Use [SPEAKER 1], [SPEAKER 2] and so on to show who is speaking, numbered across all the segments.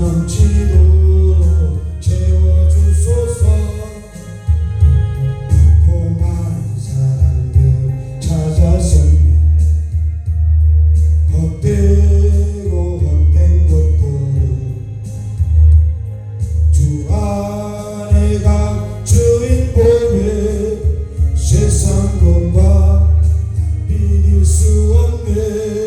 [SPEAKER 1] 넘치도록 채워주소서. 고마운 사람들 찾아서 헛되고 헛된 것들을 주 안에 가 주인 보에 세상 건과 비길 수 없네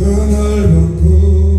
[SPEAKER 1] 그 넓은 꿈